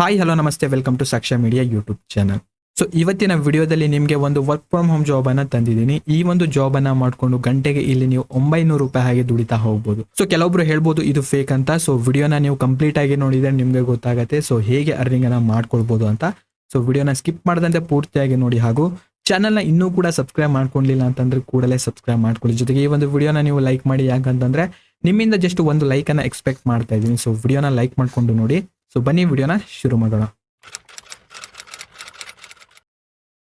Hi hello ನಮಸ್ತೆ welcome to Sakshya media YouTube channel so ಇವತ್ತಿನ ವಿಡಿಯೋದಲ್ಲಿ ನಿಮಗೆ ಒಂದು ವರ್ಕ್ ಫ್ರಮ್ ಹೋಮ್ ಜಾಬ್ ಅನ್ನ ತಂದಿದ್ದೀನಿ. ಈ ಒಂದು ಜಾಬ್ ಅನ್ನ ಮಾಡ್ಕೊಂಡು ಗಂಟೆಗೆ ಇಲ್ಲಿ ನೀವು ಒಂಬೈನೂರು ರೂಪಾಯಿ ಹಾಗೆ ದುಡಿತಾ ಹೋಗ್ಬೋದು. ಸೊ ಕೆಲವೊಬ್ರು ಹೇಳ್ಬೋದು ಇದು ಫೇಕ್ ಅಂತ. ಸೊ ವಿಡಿಯೋನ ನೀವು ಕಂಪ್ಲೀಟ್ ಆಗಿ ನೋಡಿದ್ರೆ ನಿಮಗೆ ಗೊತ್ತಾಗುತ್ತೆ. ಸೊ ಹೇಗೆ ಅರ್ನಿಂಗ್ ಅನ್ನ ಮಾಡ್ಕೊಳ್ಬೋದು ಅಂತ. ಸೊ ವಿಡಿಯೋನ ಸ್ಕಿಪ್ ಮಾಡದಂತೆ ಪೂರ್ತಿಯಾಗಿ ನೋಡಿ. ಹಾಗೂ ಚಾನಲ್ನ ಇನ್ನೂ ಕೂಡ ಸಬ್ಸ್ಕ್ರೈಬ್ ಮಾಡ್ಕೊಂಡಿಲ್ಲ ಅಂತಂದ್ರೆ ಕೂಡಲೇ ಸಬ್ಸ್ಕ್ರೈಬ್ ಮಾಡ್ಕೊಳ್ಳಿ. ಜೊತೆಗೆ ಈ ಒಂದು ವಿಡಿಯೋನ ನೀವು ಲೈಕ್ ಮಾಡಿ ಯಾಕಂತಂದ್ರೆ ನಿಮ್ಮಿಂದ ಜಸ್ಟ್ ಒಂದು ಲೈಕ್ ಅನ್ನ ಎಕ್ಸ್ಪೆಕ್ಟ್ ಮಾಡ್ತಾ ಇದ್ದೀನಿ. ಸೊ ವಿಡಿಯೋನ ಲೈಕ್ ಮಾಡ್ಕೊಂಡು ನೋಡಿ. ಸೊ ಬನ್ನಿ ವಿಡಿಯೋನ ಶುರು ಮಾಡೋಣ.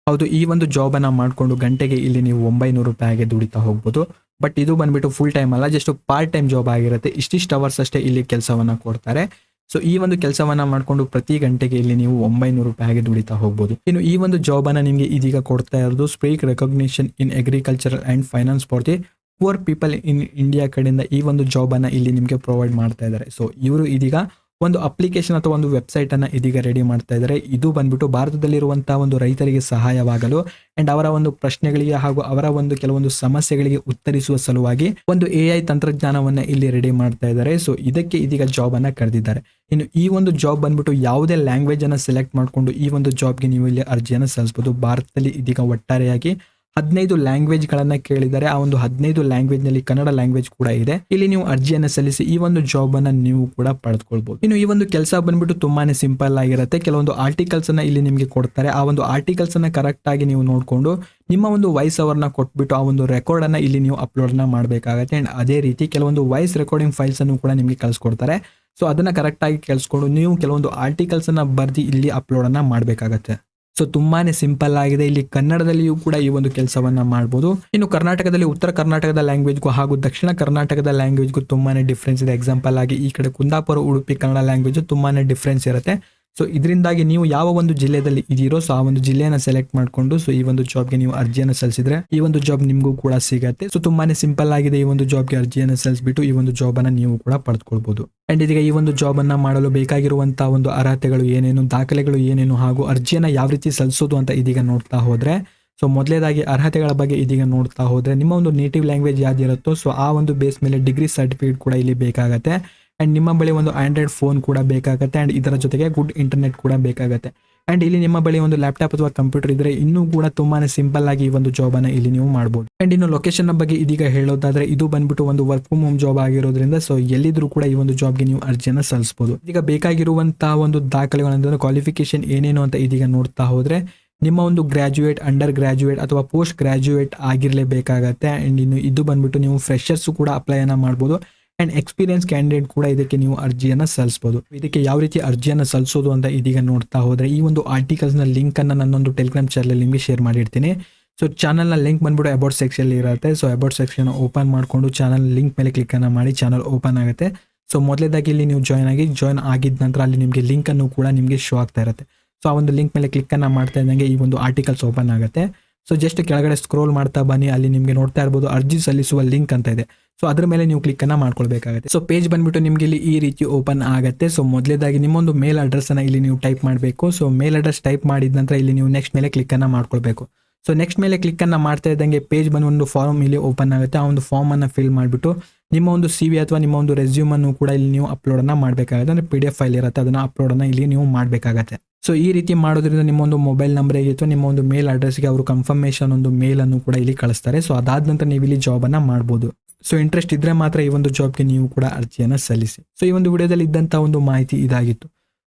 ಹೌದು, ಈ ಒಂದು ಜಾಬ್ ಮಾಡಿಕೊಂಡು ಗಂಟೆಗೆ ಇಲ್ಲಿ ನೀವು ಒಂಬೈನೂರು ರೂಪಾಯಿಗೆ ದುಡಿತಾ ಹೋಗ್ಬೋದು. ಬಟ್ ಇದು ಬಂದ್ಬಿಟ್ಟು ಫುಲ್ ಟೈಮ್ ಅಲ್ಲ ಜಸ್ಟ್ ಪಾರ್ಟ್ ಟೈಮ್ ಜಾಬ್ ಆಗಿರುತ್ತೆ. ಇಷ್ಟಿಷ್ಟು ಅವರ್ಸ್ ಅಷ್ಟೇ ಇಲ್ಲಿ ಕೆಲಸವನ್ನ ಕೊಡ್ತಾರೆ. ಸೊ ಈ ಒಂದು ಕೆಲಸವನ್ನ ಮಾಡಿಕೊಂಡು ಪ್ರತಿ ಗಂಟೆಗೆ ಇಲ್ಲಿ ನೀವು ಒಂಬೈನೂರು ರೂಪಾಯಿಗೆ ದುಡಿತಾ ಹೋಗ್ಬೋದು. ಇನ್ನು ಈ ಒಂದು ಜಾಬ್ ಅನ್ನ ನಿಮಗೆ ಇದೀಗ ಕೊಡ್ತಾ ಇರೋದು speak recognition in agricultural and finance for the poor people in India ಕಡೆಯಿಂದ ಈ ಒಂದು ಜಾಬ್ ಅನ್ನ ಇಲ್ಲಿ ನಿಮಗೆ ಪ್ರೊವೈಡ್ ಮಾಡ್ತಾ ಇದ್ದಾರೆ. ಸೊ ಇವರು ಇದೀಗ ಒಂದು ಅಪ್ಲಿಕೇಶನ್ ಅಥವಾ ಒಂದು ವೆಬ್ಸೈಟ್ ಅನ್ನ ಇದೀಗ ರೆಡಿ ಮಾಡ್ತಾ ಇದ್ದಾರೆ. ಇದು ಬಂದ್ಬಿಟ್ಟು ಭಾರತದಲ್ಲಿರುವಂತಹ ಒಂದು ರೈತರಿಗೆ ಸಹಾಯವಾಗಲು ಅಂಡ್ ಅವರ ಒಂದು ಪ್ರಶ್ನೆಗಳಿಗೆ ಹಾಗೂ ಅವರ ಒಂದು ಕೆಲವೊಂದು ಸಮಸ್ಯೆಗಳಿಗೆ ಉತ್ತರಿಸುವ ಸಲುವಾಗಿ ಒಂದು ಎ ಐ ತಂತ್ರಜ್ಞಾನವನ್ನ ಇಲ್ಲಿ ರೆಡಿ ಮಾಡ್ತಾ ಇದ್ದಾರೆ. ಸೊ ಇದಕ್ಕೆ ಇದೀಗ ಜಾಬ್ ಅನ್ನ ಕರೆದಿದ್ದಾರೆ. ಇನ್ನು ಈ ಒಂದು ಜಾಬ್ ಬಂದ್ಬಿಟ್ಟು ಯಾವುದೇ ಲ್ಯಾಂಗ್ವೇಜ್ ಅನ್ನ ಸೆಲೆಕ್ಟ್ ಮಾಡಿಕೊಂಡು ಈ ಒಂದು ಜಾಬ್ಗೆ ನೀವು ಇಲ್ಲಿ ಅರ್ಜಿಯನ್ನು ಸಲ್ಲಿಸಬಹುದು ಭಾರತದಲ್ಲಿ ಇದೀಗ ಒಟ್ಟಾರೆಯಾಗಿ ಹದಿನೈದು ಲ್ಯಾಂಗ್ವೇಜ್ ಕೇಳಿದರೆ ಆ ಒಂದು ಹದಿನೈದು ಲ್ಯಾಂಗ್ವೇಜ್ನಲ್ಲಿ ಕನ್ನಡ ಲ್ಯಾಂಗ್ವೇಜ್ ಕೂಡ ಇದೆ. ಇಲ್ಲಿ ನೀವು ಅರ್ಜಿಯನ್ನು ಸಲ್ಲಿಸಿ ಈ ಒಂದು ಜಾಬ್ ಅನ್ನ ನೀವು ಕೂಡ ಪಡೆದುಕೊಳ್ಬಹುದು ಇನ್ನು ಈ ಒಂದು ಕೆಲಸ ಬಂದ್ಬಿಟ್ಟು ತುಂಬಾನೇ ಸಿಂಪಲ್ ಆಗಿರುತ್ತೆ. ಕೆಲವೊಂದು ಆರ್ಟಿಕಲ್ಸ್ ಅನ್ನ ಇಲ್ಲಿ ನಿಮಗೆ ಕೊಡ್ತಾರೆ. ಆ ಒಂದು ಆರ್ಟಿಕಲ್ಸ್ ಅನ್ನ ಕರೆಕ್ಟ್ ಆಗಿ ನೀವು ನೋಡಿಕೊಂಡು ನಿಮ್ಮ ಒಂದು ವಾಯ್ಸ್ ಅವರ್ನ ಕೊಟ್ಬಿಟ್ಟು ಆ ಒಂದು ರೆಕಾರ್ಡ್ ಅನ್ನ ಇಲ್ಲಿ ನೀವು ಅಪ್ಲೋಡ್ನ ಮಾಡಬೇಕಾಗತ್ತೆ. ಅಂಡ್ ಅದೇ ರೀತಿ ಕೆಲವೊಂದು ವಾಯ್ಸ್ ರೆಕಾರ್ಡಿಂಗ್ ಫೈಲ್ಸ್ ಅನ್ನು ಕೂಡ ನಿಮಗೆ ಕಳಿಸ್ಕೊಡ್ತಾರೆ. ಸೊ ಅದನ್ನ ಕರೆಕ್ಟ್ ಆಗಿ ಕೇಳಿಸ್ಕೊಂಡು ನೀವು ಕೆಲವೊಂದು ಆರ್ಟಿಕಲ್ಸ್ ಅನ್ನ ಬರ್ದಿ ಇಲ್ಲಿ ಅಪ್ಲೋಡ್ ಅನ್ನ ಮಾಡಬೇಕಾಗತ್ತೆ. ಸೊ ತುಂಬಾನೇ ಸಿಂಪಲ್ ಆಗಿದೆ. ಇಲ್ಲಿ ಕನ್ನಡದಲ್ಲಿಯೂ ಕೂಡ ಈ ಒಂದು ಕೆಲಸವನ್ನ ಮಾಡಬಹುದು ಇನ್ನು ಕರ್ನಾಟಕದಲ್ಲಿ ಉತ್ತರ ಕರ್ನಾಟಕದ ಲ್ಯಾಂಗ್ವೇಜ್ಗೂ ಹಾಗೂ ದಕ್ಷಿಣ ಕರ್ನಾಟಕದ ಲ್ಯಾಂಗ್ವೇಜ್ಗೂ ತುಂಬಾನೇ ಡಿಫ್ರೆನ್ಸ್ ಇದೆ. ಎಕ್ಸಾಂಪಲ್ ಆಗಿ ಈ ಕಡೆ ಕುಂದಾಪುರ, ಉಡುಪಿ, ಕನ್ನಡ ಲ್ಯಾಂಗ್ವೇಜ್ ತುಂಬಾನೇ ಡಿಫ್ರೆನ್ಸ್ ಇರುತ್ತೆ. ಸೊ ಇದರಿಂದಾಗಿ ನೀವು ಯಾವ ಒಂದು ಜಿಲ್ಲೆಯಲ್ಲಿ ಇದೀರೋ ಸೊ ಆ ಒಂದು ಜಿಲ್ಲೆಯನ್ನ ಸೆಲೆಕ್ಟ್ ಮಾಡಿಕೊಂಡು ಸೊ ಈ ಒಂದು ಜಾಬ್ಗೆ ನೀವು ಅರ್ಜಿಯನ್ನು ಸಲ್ಲಿಸಿದ್ರೆ ಈ ಒಂದು ಜಾಬ್ ನಿಮಗೂ ಕೂಡ ಸಿಗತ್ತೆ. ಸೊ ತುಂಬಾನೇ ಸಿಂಪಲ್ ಆಗಿದೆ ಈ ಒಂದು ಜಾಬ್ಗೆ ಅರ್ಜಿಯನ್ನು ಸಲ್ಲಿಸ್ಬಿಟ್ಟು ಈ ಒಂದು ಜಾಬ್ ಅನ್ನ ನೀವು ಕೂಡ ಪಡೆದುಕೊಳ್ಬಹುದು ಅಂಡ್ ಇದೀಗ ಈ ಒಂದು ಜಾಬ್ ಅನ್ನ ಮಾಡಲು ಬೇಕಾಗಿರುವಂತಹ ಒಂದು ಅರ್ಹತೆಗಳು ಏನೇನು, ದಾಖಲೆಗಳು ಏನೇನು ಹಾಗೂ ಅರ್ಜಿಯನ್ನ ಯಾವ ರೀತಿ ಸಲ್ಲಿಸೋದು ಅಂತ ಇದೀಗ ನೋಡ್ತಾ ಹೋದ್ರೆ ಸೊ ಮೊದಲೇದಾಗಿ ಅರ್ಹತೆಗಳ ಬಗ್ಗೆ ಇದೀಗ ನೋಡ್ತಾ ಹೋದ್ರೆ, ನಿಮ್ಮ ಒಂದು ನೇಟಿವ್ ಲ್ಯಾಂಗ್ವೇಜ್ ಯಾವ್ದಿರುತ್ತೋ ಸೊ ಆ ಒಂದು ಬೇಸ್ ಮೇಲೆ ಡಿಗ್ರಿ ಸರ್ಟಿಫಿಕೇಟ್ ಕೂಡ ಇಲ್ಲಿ ಬೇಕಾಗತ್ತೆ. ಅಂಡ್ ನಿಮ್ಮ ಬಳಿ ಒಂದು ಆಂಡ್ರಾಯ್ಡ್ ಫೋನ್ ಕೂಡ ಬೇಕಾಗುತ್ತೆ. ಅಂಡ್ ಇದರ ಜೊತೆಗೆ ಗುಡ್ ಇಂಟರ್ನೆಟ್ ಕೂಡ ಬೇಕಾಗುತ್ತೆ. ಆ್ಯಂಡ್ ಇಲ್ಲಿ ನಿಮ್ಮ ಬಳಿ ಒಂದು ಲ್ಯಾಪ್ಟಾಪ್ ಅಥವಾ ಕಂಪ್ಯೂಟರ್ ಇದ್ದರೆ ಇನ್ನೂ ಕೂಡ ತುಂಬಾ ಸಿಂಪಲ್ ಆಗಿ ಈ ಒಂದು ಜಾಬನ್ನು ಇಲ್ಲಿ ನೀವು ಮಾಡಬಹುದು ಆ್ಯಂಡ್ ಇನ್ನು ಲೊಕೇಶನ್ ಬಗ್ಗೆ ಇದೀಗ ಹೇಳೋದಾದರೆ ಇದು ಬಂದ್ಬಿಟ್ಟು ಒಂದು ವರ್ಕ್ ಫ್ರಮ್ ಹೋಮ್ ಜಾಬ್ ಆಗಿರೋದ್ರಿಂದ ಸೊ ಎಲ್ಲಿದ್ರೂ ಕೂಡ ಈ ಒಂದು ಜಾಬ್ಗೆ ನೀವು ಅರ್ಜಿಯನ್ನು ಸಲ್ಲಿಸಬಹುದು ಈಗ ಬೇಕಾಗಿರುವಂತಹ ಒಂದು ದಾಖಲೆಗಳಂದ್ರೆ ಕ್ವಾಲಿಫಿಕೇಶನ್ ಏನೇನು ಅಂತ ಇದೀಗ ನೋಡ್ತಾ ಹೋದರೆ ನಿಮ್ಮ ಒಂದು ಗ್ರಾಜುಯೇಟ್ ಅಂಡರ್ ಗ್ರಾಜುಯೇಟ್ ಅಥವಾ ಪೋಸ್ಟ್ ಗ್ರಾಜುಯೇಟ್ ಆಗಿರಲೇಬೇಕಾಗತ್ತೆ. ಆ್ಯಂಡ್ ಇನ್ನು ಇದು ಬಂದ್ಬಿಟ್ಟು ನೀವು ಫ್ರೆಷರ್ಸು ಕೂಡ ಅಪ್ಲೈಯನ್ನು ಮಾಡ್ಬೋದು. ಅಂಡ್ ಎಕ್ಸ್ಪೀರಿಯನ್ಸ್ ಕ್ಯಾಂಡಿಡೇಟ್ ಕೂಡ ಇದಕ್ಕೆ ನೀವು ಅರ್ಜಿಯನ್ನು ಸಲ್ಲಿಸಬಹುದು ಇದಕ್ಕೆ ಯಾವ ರೀತಿ ಅರ್ಜಿಯನ್ನು ಸಲ್ಲಿಸೋದು ಅಂತ ಇದೀಗ ನೋಡ್ತಾ ಹೋದ್ರೆ ಈ ಒಂದು ಆರ್ಟಿಕಲ್ಸ್ನ ಲಿಂಕ್ ಅನ್ನ ನನ್ನೊಂದು ಟೆಲಿಗ್ರಾಮ್ ಚಾನಲ್ ನಿಮಗೆ ಶೇರ್ ಮಾಡಿರ್ತೀನಿ. ಸೊ ಚಾನಲ್ನ ಲಿಂಕ್ ಬಂದ್ಬಿಟ್ಟು ಅಬೌಟ್ ಸೆಕ್ಷನ್ ಇರುತ್ತೆ. ಸೊ ಅಬೌಟ್ ಸೆಕ್ಷನ್ ಓಪನ್ ಮಾಡಿಕೊಂಡು ಚಾನಲ್ ಲಿಂಕ್ ಮೇಲೆ ಕ್ಲಿಕ್ ಅನ್ನ ಮಾಡಿ ಚಾನಲ್ ಓಪನ್ ಆಗುತ್ತೆ. ಸೊ ಮೊದಲೇದಾಗಿ ಇಲ್ಲಿ ನೀವು ಜಾಯ್ನ್ ಆಗಿ ಜಾಯ್ನ್ ಆಗಿದ ನಂತರ ಅಲ್ಲಿ ನಿಮಗೆ ಲಿಂಕ್ ಅನ್ನು ಕೂಡ ನಿಮಗೆ ಶೋ ಆಗ್ತಾ ಇರುತ್ತೆ. ಸೊ ಆ ಒಂದು ಲಿಂಕ್ ಮೇಲೆ ಕ್ಲಿಕ್ ಅನ್ನ ಮಾಡ್ತಾ ಇದ್ದಂಗೆ ಈ ಒಂದು ಆರ್ಟಿಕಲ್ಸ್ ಓಪನ್ ಆಗುತ್ತೆ. ಸೊ ಜಸ್ಟ್ ಕೆಳಗಡೆ ಸ್ಕ್ರೋಲ್ ಮಾಡ್ತಾ ಬನ್ನಿ. ಅಲ್ಲಿ ನಿಮಗೆ ನೋಡ್ತಾ ಇರ್ಬೋದು ಅರ್ಜಿ ಸಲ್ಲಿಸುವ ಲಿಂಕ್ ಅಂತ ಇದೆ. ಸೊ ಅದ್ರ ಮೇಲೆ ನೀವು ಕ್ಲಿಕ್ ಅನ್ನ ಮಾಡ್ಕೊಳ್ಬೇಕಾಗುತ್ತೆ. ಸೊ ಪೇಜ್ ಬಂದ್ಬಿಟ್ಟು ನಿಮಗೆ ಇಲ್ಲಿ ಈ ರೀತಿ ಓಪನ್ ಆಗುತ್ತೆ. ಸೊ ಮೊದಲೇದಾಗಿ ನಿಮ್ಮೊಂದು ಮೇಲ್ ಅಡ್ರೆಸ್ಸನ್ನು ಇಲ್ಲಿ ನೀವು ಟೈಪ್ ಮಾಡಬೇಕು. ಸೊ ಮೇಲ್ ಅಡ್ರೆಸ್ ಟೈಪ್ ಮಾಡಿದ ನಂತರ ಇಲ್ಲಿ ನೀವು ನೆಕ್ಸ್ಟ್ ಮೇಲೆ ಕ್ಲಿಕ್ ಅನ್ನ ಮಾಡ್ಕೊಳ್ಬೇಕು. ಸೊ ನೆಕ್ಸ್ಟ್ ಮೇಲೆ ಕ್ಲಿಕ್ ಅನ್ನ ಮಾಡ್ತಾ ಇದ್ದಂಗೆ ಪೇಜ್ ಬಂದು ಒಂದು ಫಾರ್ಮ್ ಇಲ್ಲಿ ಓಪನ್ ಆಗುತ್ತೆ. ಆ ಒಂದು ಫಾರ್ಮ್ ಅನ್ನ ಫಿಲ್ ಮಾಡಿಬಿಟ್ಟು ನಿಮ್ಮ ಒಂದು ಸಿ ವಿ ಅಥವಾ ನಿಮ್ಮ ಒಂದು ರೆಸ್ಯೂಮನ್ನು ಕೂಡ ಇಲ್ಲಿ ನೀವು ಅಪ್ಲೋಡ್ ಅನ್ನ ಮಾಡಬೇಕಾಗುತ್ತೆ. ಅಂದ್ರೆ ಪಿ ಡಿ ಎಫ್ ಫೈಲ್ ಇರುತ್ತೆ. ಅದನ್ನ ಅಪ್ಲೋಡ್ ಅನ್ನ ಇಲ್ಲಿ ನೀವು ಮಾಡಬೇಕಾಗತ್ತೆ. ಸೊ ಈ ರೀತಿ ಮಾಡೋದ್ರಿಂದ ನಿಮ್ಮ ಒಂದು ಮೊಬೈಲ್ ನಂಬರ್ ಅಥವಾ ನಿಮ್ಮ ಒಂದು ಮೇಲ್ ಅಡ್ರೆಸ್ಗೆ ಅವರು ಕನ್ಫರ್ಮೇಶನ್ ಒಂದು ಮೇಲ್ ಅನ್ನು ಕೂಡ ಇಲ್ಲಿ ಕಳಿಸ್ತಾರೆ. ಸೊ ಅದಾದ ನಂತರ ನೀವು ಇಲ್ಲಿ ಜಾಬ್ ಅನ್ನ ಮಾಡ್ಬೋದು. ಸೊ ಇಂಟ್ರೆಸ್ಟ್ ಇದ್ರೆ ಮಾತ್ರ ಈ ಒಂದು ಜಾಬ್ಗೆ ನೀವು ಕೂಡ ಅರ್ಜಿಯನ್ನು ಸಲ್ಲಿಸಿ. ಸೊ ಈ ಒಂದು ವಿಡಿಯೋದಲ್ಲಿ ಇದ್ದಂಥ ಒಂದು ಮಾಹಿತಿ ಇದಾಗಿತ್ತು.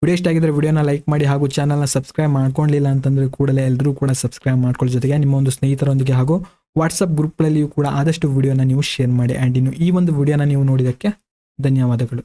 ವಿಡಿಯೋ ಇಷ್ಟ ಆಗಿದ್ರೆ ವಿಡಿಯೋನ ಲೈಕ್ ಮಾಡಿ ಹಾಗೂ ಚಾನಲ್ನ ಸಬ್ಸ್ಕ್ರೈಬ್ ಮಾಡ್ಕೊಂಡಿಲ್ಲ ಅಂತಂದ್ರೆ ಕೂಡಲೇ ಎಲ್ಲರೂ ಕೂಡ ಸಬ್ಸ್ಕ್ರೈಬ್ ಮಾಡ್ಕೊಳ್ಳೋ. ಜೊತೆಗೆ ನಿಮ್ಮ ಒಂದು ಸ್ನೇಹಿತರೊಂದಿಗೆ ಹಾಗೂ ವಾಟ್ಸಪ್ ಗ್ರೂಪ್ಗಳಲ್ಲಿಯೂ ಕೂಡ ಆದಷ್ಟು ವಿಡಿಯೋನ ನೀವು ಶೇರ್ ಮಾಡಿ. ಆ್ಯಂಡ್ ಇನ್ನು ಈ ಒಂದು ವಿಡಿಯೋನ ನೀವು ನೋಡಿದ್ದಕ್ಕೆ ಧನ್ಯವಾದಗಳು.